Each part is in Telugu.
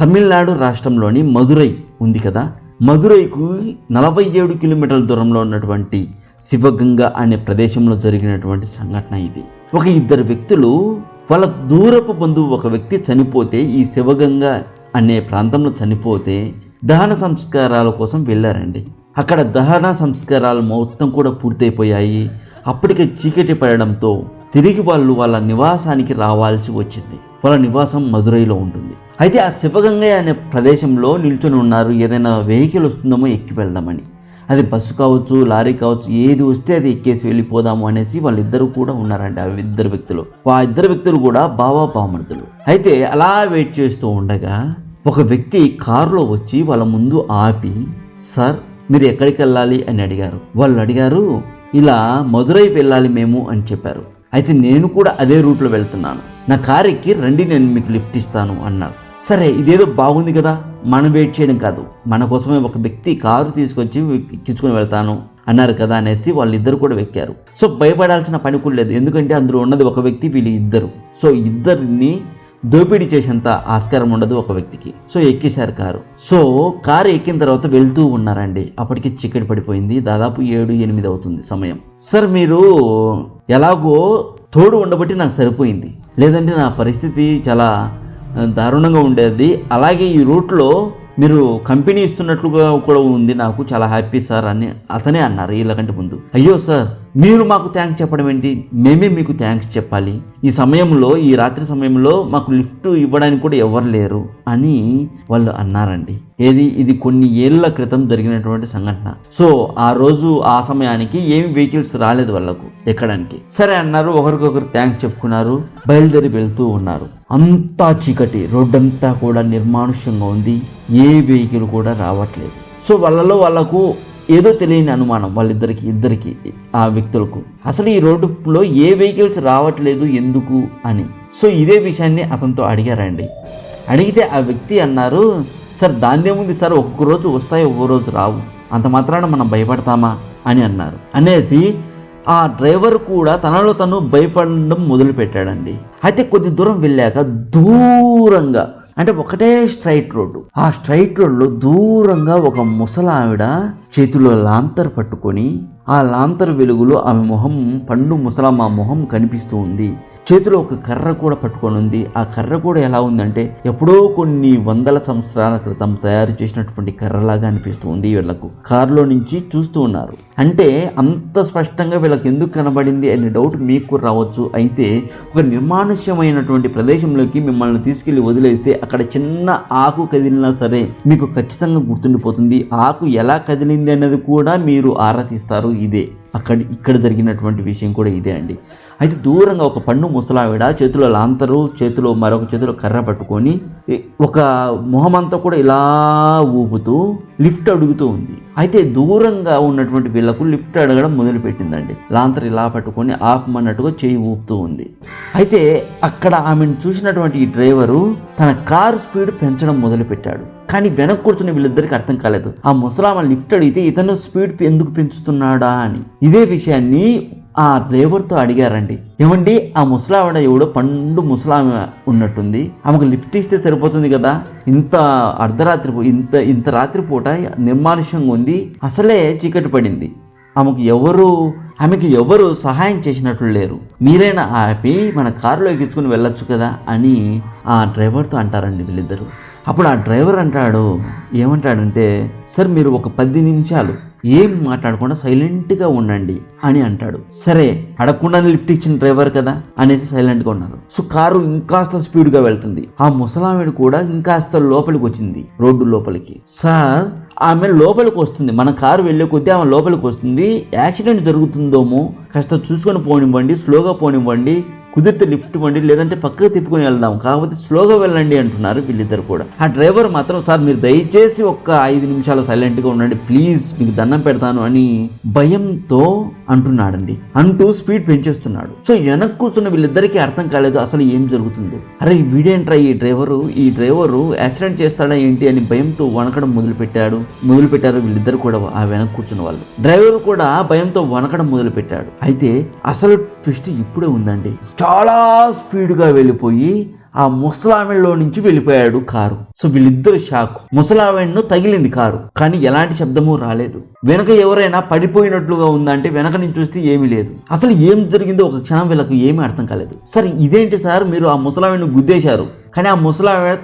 తమిళనాడు రాష్ట్రంలోని మదురై ఉంది కదా. మదురైకు నలభై ఏడు కిలోమీటర్ల దూరంలో ఉన్నటువంటి శివగంగ అనే ప్రదేశంలో జరిగినటువంటి సంఘటన ఇది. ఒక ఇద్దరు వ్యక్తులు వాళ్ళ దూరపు బంధువు ఒక వ్యక్తి చనిపోతే ఈ శివగంగ అనే ప్రాంతంలో చనిపోతే దహన సంస్కారాల కోసం వెళ్ళారండి. అక్కడ దహన సంస్కారాలు మొత్తం కూడా పూర్తయిపోయాయి. అప్పటికే చీకటి పడడంతో తిరిగి వాళ్ళు వాళ్ళ నివాసానికి రావాల్సి వచ్చింది. వాళ్ళ నివాసం మదురైలో ఉంటుంది. అయితే ఆ శివగంగయ్య అనే ప్రదేశంలో నిల్చొని ఉన్నారు. ఏదైనా వెహికల్ వస్తుందేమో ఎక్కి వెళ్దామని. అది బస్సు కావచ్చు లారీ కావచ్చు ఏది వస్తే అది ఎక్కేసి వెళ్ళిపోదాము అనేసి వాళ్ళిద్దరు కూడా ఉన్నారండి. ఆ ఇద్దరు వ్యక్తులు. ఆ ఇద్దరు వ్యక్తులు కూడా బావా బామర్దులు. అయితే అలా వెయిట్ చేస్తూ ఉండగా ఒక వ్యక్తి కారులో వచ్చి వాళ్ళ ముందు ఆపి సార్ మీరు ఎక్కడికి వెళ్ళాలి? అని అడిగారు. వాళ్ళు అడిగారు ఇలా మదురై వెళ్ళాలి మేము అని చెప్పారు. అయితే నేను కూడా అదే రూట్లో వెళ్తున్నాను. నా కారు ఎక్కి రండి నేను మీకు లిఫ్ట్ ఇస్తాను అన్నారు. సరే ఇదేదో బాగుంది కదా. మనం వెయిట్ చేయడం కాదు. మన కోసమే ఒక వ్యక్తి కారు తీసుకొచ్చి ఎక్కించుకొని వెళ్తాను అన్నారు కదా అనేసి వాళ్ళిద్దరు కూడా వెక్కారు. సో భయపడాల్సిన పని కూడా లేదు. ఎందుకంటే అందులో ఉన్నది ఒక వ్యక్తి వీళ్ళు ఇద్దరు. సో ఇద్దరిని దోపిడీ చేసేంత ఆస్కారం ఉండదు ఒక వ్యక్తికి. సో ఎక్కేశారు కారు. సో కారు ఎక్కిన తర్వాత వెళ్తూ ఉన్నారండి. అప్పటికి చీకటి పడిపోయింది. దాదాపు ఏడు ఎనిమిది అవుతుంది సమయం. సార్ మీరు ఎలాగో తోడు ఉండబట్టి నాకు సరిపోయింది. లేదంటే నా పరిస్థితి చాలా దారుణంగా ఉండేది. అలాగే ఈ రూట్లో మీరు కంపెనీ ఇస్తున్నట్లుగా కూడా ఉంది. నాకు చాలా హ్యాపీ సార్ అని అతనే అన్నారు. వీళ్ళకంటే ముందు. అయ్యో సార్ మీరు మాకు థ్యాంక్స్ చెప్పడం ఏంటి? మేమే మీకు థ్యాంక్స్ చెప్పాలి. ఈ సమయంలో ఈ రాత్రి సమయంలో మాకు లిఫ్ట్ ఇవ్వడానికి కూడా ఎవరు లేరు అని వాళ్ళు అన్నారండి. ఏది? ఇది కొన్ని ఏళ్ళ క్రితం జరిగినటువంటి సంఘటన. సో ఆ రోజు ఆ సమయానికి ఏమి వెహికల్స్ రాలేదు వాళ్ళకు ఎక్కడానికి. సరే అన్నారు ఒకరికొకరు థ్యాంక్స్ చెప్పుకున్నారు బయలుదేరి వెళ్తూ ఉన్నారు. అంతా చీకటి రోడ్డంతా కూడా నిర్మానుష్యంగా ఉంది. ఏ వెహికల్ కూడా రావట్లేదు. సో వాళ్ళలో వాళ్ళకు ఏదో తెలియని అనుమానం వాళ్ళిద్దరికి ఇద్దరికి ఆ వ్యక్తులకు. అసలు ఈ రోడ్డులో ఏ వెహికల్స్ రావట్లేదు ఎందుకు అని. సో ఇదే విషయాన్ని అతనితో అడిగారండి. అడిగితే ఆ వ్యక్తి అన్నారు సార్ దాందేముంది సార్ ఒక్కరోజు రోజు వస్తాయి ఒక్కో రోజు రావు. అంత మాత్రాన మనం భయపడతామా? అని అన్నారు. అనేసి ఆ డ్రైవర్ కూడా తనలో తను భయపడడం మొదలుపెట్టాడండి. అయితే కొద్ది దూరం వెళ్ళాక దూరంగా అంటే ఒకటే స్ట్రైట్ రోడ్డు. ఆ స్ట్రైట్ రోడ్లో దూరంగా ఒక ముసలావిడ చేతిలో లాంతర్ పట్టుకొని ఆ లాంతర్ వెలుగులో ఆమె మొహం పండు ముసలమ్మ మొహం కనిపిస్తూ ఉంది. చేతిలో ఒక కర్ర కూడా పట్టుకొని ఉంది. ఆ కర్ర కూడా ఎలా ఉందంటే ఎప్పుడో కొన్ని వందల సంవత్సరాల క్రితం తయారు చేసినటువంటి కర్రలాగా అనిపిస్తూ ఉంది వీళ్ళకు. కారులో నుంచి చూస్తూ ఉన్నారు. అంటే అంత స్పష్టంగా వీళ్ళకి ఎందుకు కనబడింది అనే డౌట్ మీకు రావచ్చు. అయితే ఒక నిర్మానుష్యమైనటువంటి ప్రదేశంలోకి మిమ్మల్ని తీసుకెళ్ళి వదిలేస్తే అక్కడ చిన్న ఆకు కదిలినా సరే మీకు ఖచ్చితంగా గుర్తుండిపోతుంది. ఆకు ఎలా కదిలింది అన్నది కూడా మీరు ఆరా తీస్తారు. ఇదే. అక్కడ ఇక్కడ జరిగినటువంటి విషయం కూడా ఇదే అండి. అయితే దూరంగా ఒక పండు ముసలావిడ చేతిలో లాంతరు చేతిలో మరొక చేతిలో కర్ర పట్టుకొని ఒక మొహమంతా కూడా ఇలా ఊపుతూ లిఫ్ట్ అడుగుతూ ఉంది. అయితే దూరంగా ఉన్నటువంటి వీళ్ళకు లిఫ్ట్ అడగడం మొదలుపెట్టిందండి. లాంతర్ ఇలా పట్టుకొని ఆపమన్నట్టుగా చేయి ఊపుతూ ఉంది. అయితే అక్కడ ఆమెను చూసినటువంటి ఈ డ్రైవరు తన కారు స్పీడ్ పెంచడం మొదలుపెట్టాడు. కానీ వెనక్కి కూర్చున్న వీళ్ళిద్దరికి అర్థం కాలేదు. ఆ ముసలామ లిఫ్ట్ అడిగితే ఇతను స్పీడ్ ఎందుకు పెంచుతున్నాడా? అని. ఇదే విషయాన్ని ఆ డ్రైవర్తో అడిగారండి ఏమండి ఆ ముసలావిడ ఎవడో పండు ముసలామె ఉన్నట్టుంది ఆమెకు లిఫ్ట్ ఇస్తే సరిపోతుంది కదా? ఇంత అర్ధరాత్రి పూ- ఇంత ఇంత రాత్రిపూట నిర్మానుష్యంగా ఉంది అసలే చీకటి పడింది. ఆమెకు ఎవరు ఆమెకి ఎవరు సహాయం చేసినట్లు లేరు. మీరైనా ఆపి మన కారులో ఎక్కించుకుని వెళ్ళొచ్చు కదా? అని ఆ డ్రైవర్తో అంటారండి వీళ్ళిద్దరు. అప్పుడు ఆ డ్రైవర్ అంటాడు ఏమంటాడంటే సార్ మీరు ఒక పది నిమిషాలు ఏం మాట్లాడకుండా సైలెంట్గా ఉండండి అని అంటాడు. సరే అడగకుండానే లిఫ్ట్ ఇచ్చిన డ్రైవర్ కదా అనేసి సైలెంట్గా ఉన్నారు. సో కారు ఇంకాస్త స్పీడ్గా వెళ్తుంది. ఆ ముసలామెడు కూడా ఇంకాస్త లోపలికి వచ్చింది రోడ్డు లోపలికి. సార్ ఆమె లోపలికి వస్తుంది. మన కారు వెళ్ళే కొద్దీ ఆమె లోపలికి వస్తుంది. యాక్సిడెంట్ జరుగుతుందేమో. కాస్త చూసుకొని పోనివ్వండి స్లోగా పోనివ్వండి. కుదిరితే లిఫ్ట్ ఇవ్వండి లేదంటే పక్కకు తిప్పుకొని వెళ్దాం. కాకపోతే స్లోగా వెళ్ళండి అంటున్నారు వీళ్ళిద్దరు కూడా. ఆ డ్రైవర్ మాత్రం సార్ మీరు దయచేసి ఒక్క ఐదు నిమిషాలు సైలెంట్గా ఉండండి ప్లీజ్ మీకు దండం పెడతాను అని భయంతో అంటున్నాడండి. అంటూ స్పీడ్ పెంచేస్తున్నాడు. సో వెనక్కి కూర్చున్న వీళ్ళిద్దరికీ అర్థం కాలేదు అసలు ఏం జరుగుతుందో. అరే వీడేంట్రా ఈ డ్రైవరు? ఈ డ్రైవరు యాక్సిడెంట్ చేస్తాడా ఏంటి అని భయంతో వణకడం మొదలుపెట్టాడు. మొదలుపెట్టారు వీళ్ళిద్దరు కూడా ఆ వెనక కూర్చున్న వాళ్ళు. డ్రైవర్ కూడా భయంతో వణకడం మొదలుపెట్టాడు. అయితే అసలు ట్విస్ట్ ఇప్పుడే ఉందండి. చాలా స్పీడ్గా వెళ్ళిపోయి ఆ ముసలావిడలో నుంచి వెళ్ళిపోయాడు కారు. సో వీళ్ళిద్దరు షాక్. ముసలావిడను తగిలింది కారు. కానీ ఎలాంటి శబ్దము రాలేదు. వెనక ఎవరైనా పడిపోయినట్లుగా ఉందంటే వెనక నుంచి చూస్తే ఏమీ లేదు. అసలు ఏం జరిగిందో ఒక క్షణం వీళ్ళకు ఏమీ అర్థం కాలేదు. సరే ఇదేంటి సార్ మీరు ఆ ముసలావిడను గుద్దేశారు? కానీ ఆ ముసలావిడ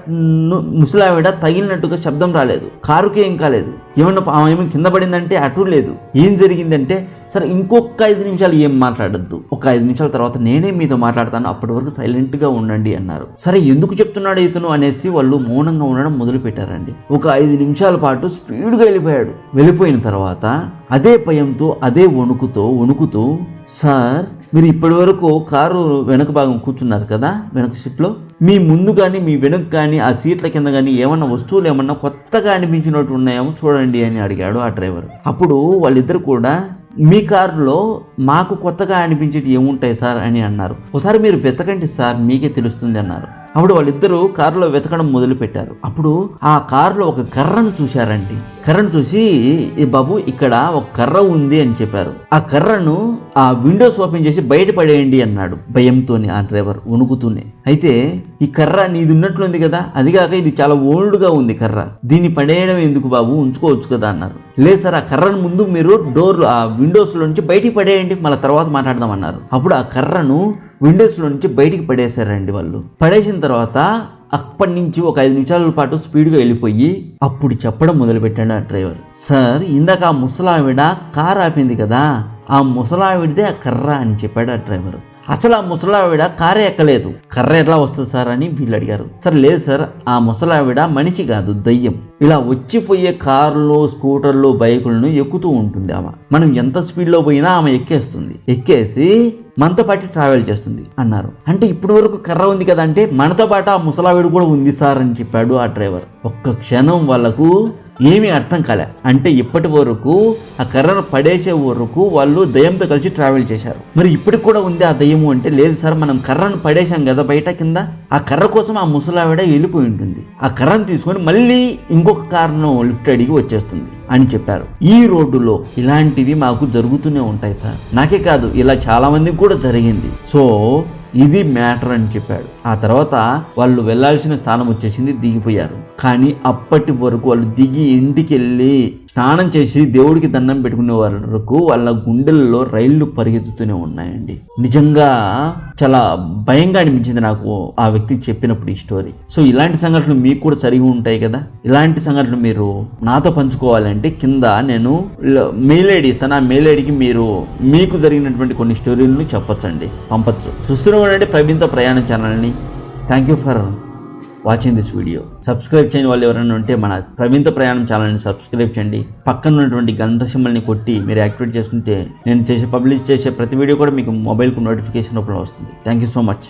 ముసలావిడ తగిలినట్టుగా శబ్దం రాలేదు. కారుకి ఏం కాలేదు. ఏమన్నా ఆమె ఏమో కింద పడిందంటే అటు లేదు. ఏం జరిగిందంటే సరే ఇంకొక ఐదు నిమిషాలు ఏం మాట్లాడద్దు. ఒక ఐదు నిమిషాల తర్వాత నేనే మీతో మాట్లాడతాను. అప్పటి వరకు సైలెంట్గా ఉండండి అన్నారు. సరే ఎందుకు చెప్తున్నాడు ఇతను అనేసి వాళ్ళు మౌనంగా ఉండడం మొదలు పెట్టారండి ఒక ఐదు నిమిషాల పాటు స్పీడ్గా వెళ్ళిపోయాడు. వెళ్ళిపోయిన తర్వాత అదే భయంతో అదే వణుకుతో వణుకుతూ సార్ మీరు ఇప్పటి వరకు కారు వెనక భాగం కూర్చున్నారు కదా వెనక సీట్లో మీ ముందు కానీ మీ వెనుక కానీ ఆ సీట్ల కింద కానీ ఏమన్నా వస్తువులు ఏమన్నా కొత్తగా అనిపించినట్టు ఉన్నాయేమో చూడండి అని అడిగాడు ఆ డ్రైవర్ అప్పుడు వాళ్ళిద్దరు కూడా మీ కారులో మాకు కొత్తగా అనిపించేటి ఏముంటాయి సార్? అని అన్నారు. ఒకసారి మీరు వెతకండి సార్ మీకే తెలుస్తుంది అన్నారు. అప్పుడు వాళ్ళిద్దరూ కారులో వెతకడం మొదలు పెట్టారు అప్పుడు ఆ కారులో ఒక కర్రను చూశారండి. కర్రను చూసి ఈ బాబు ఇక్కడ ఒక కర్ర ఉంది అని చెప్పారు. ఆ కర్రను ఆ విండోస్ ఓపెన్ చేసి బయట పడేయండి అన్నాడు భయంతోనే ఆ డ్రైవర్ వణుకుతూనే. అయితే ఈ కర్ర నీది ఉన్నట్లుంది కదా అదిగాక ఇది చాలా ఓల్డ్గా ఉంది కర్ర. దీన్ని పడేయడం ఎందుకు బాబు? ఉంచుకోవచ్చు కదా అన్నారు. లేదు సార్ ఆ కర్రను ముందు మీరు డోర్ ఆ విండోస్లో నుంచి బయటికి పడేయండి మళ్ళీ తర్వాత మాట్లాడదాం అన్నారు. అప్పుడు ఆ కర్రను విండోస్లో నుంచి బయటికి పడేశారండి వాళ్ళు. పడేసిన తర్వాత అప్పటి నుంచి ఒక ఐదు నిమిషాల పాటు స్పీడ్గా వెళ్ళిపోయి అప్పుడు చెప్పడం మొదలుపెట్టాడు ఆ డ్రైవర్. సార్ ఇందాక ఆ ముసలావిడ కార్ ఆపింది కదా ఆ ముసలావిడిదే ఆ కర్ర అని చెప్పాడు ఆ డ్రైవర్. అసలు ఆ ముసలావిడ కారే ఎక్కలేదు. కర్ర ఎట్లా వస్తుంది సార్ అని వీళ్ళు అడిగారు. సార్ లేదు సార్ ఆ ముసలావిడ మనిషి కాదు దయ్యం. ఇలా వచ్చిపోయే కార్లు స్కూటర్లు బైకులను ఎక్కుతూ ఉంటుంది ఆమె. మనం ఎంత స్పీడ్లో పోయినా ఆమె ఎక్కేస్తుంది. ఎక్కేసి మనతో పాటు ట్రావెల్ చేస్తుంది అన్నారు. అంటే ఇప్పటి వరకు కర్ర ఉంది కదా అంటే మనతో పాటు ఆ ముసలావిడ కూడా ఉంది సార్ అని చెప్పాడు ఆ డ్రైవర్ ఒక్క క్షణం వాళ్ళకు ఏమీ అర్థం కాలే. అంటే ఇప్పటి వరకు ఆ కర్రను పడేసే వరకు వాళ్ళు దయ్యంతో కలిసి ట్రావెల్ చేశారు. మరి ఇప్పటికి కూడా ఉంది ఆ దయ్యము అంటే లేదు సార్ మనం కర్రను పడేశాం కదా బయట కింద. ఆ కర్ర కోసం ఆ ముసలావిడ వెళ్ళిపోయి ఉంటుంది. ఆ కర్రను తీసుకొని మళ్ళీ ఇంకొక కారును లిఫ్ట్ అడిగి వచ్చేస్తుంది అని చెప్పారు. ఈ రోడ్డులో ఇలాంటివి మాకు జరుగుతూనే ఉంటాయి సార్. నాకే కాదు ఇలా చాలా మందికి కూడా జరిగింది. సో ఇది మ్యాటర్ అని చెప్పాడు. ఆ తర్వాత వాళ్ళు వెళ్ళాల్సిన స్థానం వచ్చేసింది దిగిపోయారు. కానీ అప్పటి వరకు వాళ్ళు దిగి ఇంటికి వెళ్ళి స్నానం చేసి దేవుడికి దండం పెట్టుకునే వరకు వాళ్ళ గుండెల్లో రైళ్ళు పరిగెత్తుతూనే ఉన్నాయండి. నిజంగా చాలా భయంగా అనిపించింది నాకు ఆ వ్యక్తి చెప్పినప్పుడు ఈ స్టోరీ. సో ఇలాంటి సంఘటనలు మీకు కూడా జరిగి ఉంటాయి కదా? ఇలాంటి సంఘటనలు మీరు నాతో పంచుకోవాలంటే కింద నేను మెయిల్ ఐడి ఇస్తాను. ఆ మెయిల్ ఐడికి మీరు మీకు జరిగినటువంటి కొన్ని స్టోరీలను చెప్పొచ్చండి. పంపచ్చు. చూస్తూనే అంటే ప్రవీణ్తో ప్రయాణం ఛానల్ని. Thank you for watching this video subscribe చేయని వాళ్ళు ఎవరైనా ఉంటే మన ప్రవీణ్తో ప్రయాణం ఛానల్ని సబ్స్క్రైబ్ చేయండి. పక్కన ఉన్నటువంటి గంట సింబల్ని కొట్టి మీరు యాక్టివేట్ చేసుకుంటే నేను చేసే పబ్లిష్ చేసే ప్రతి వీడియో కూడా మీకు మొబైల్కు నోటిఫికేషన్ రూపంలో వస్తుంది. Thank you so much